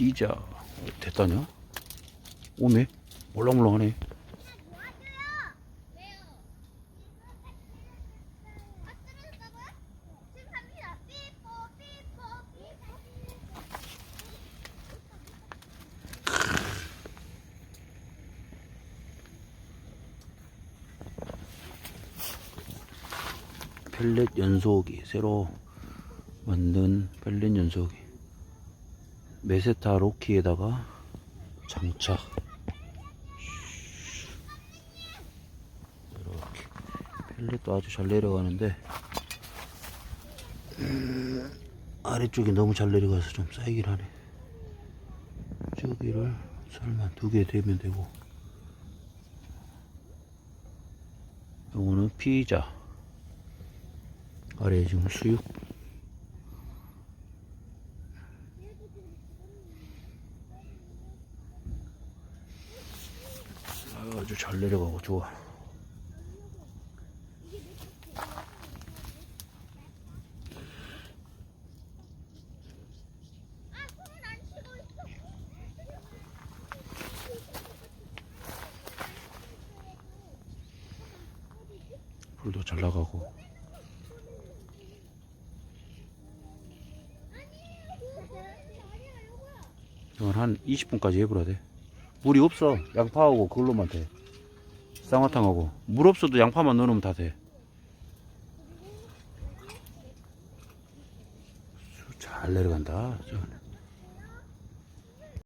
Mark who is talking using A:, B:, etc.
A: 피자 됐다냐? 오네. 몰랑몰랑하네. 펠렛 연소기. 새로 만든 펠렛 연소기 메세타 로키에다가 장착 이렇게 펠렛도 아주 잘 내려가는데 음, 아래쪽이 너무 잘 내려가서 좀 쌓이긴 하네. 저기를 설마 두 개 되면 되고. 요거는 피자. 아래에 지금 수육 아주 잘 내려가고 좋아. 불도 잘 나가고 이건 한 20분까지 해보라 돼. 물이 없어. 양파하고 그걸로만 돼. 쌍화탕하고. 물 없어도 양파만 넣으면 다 돼. 잘 내려간다. 저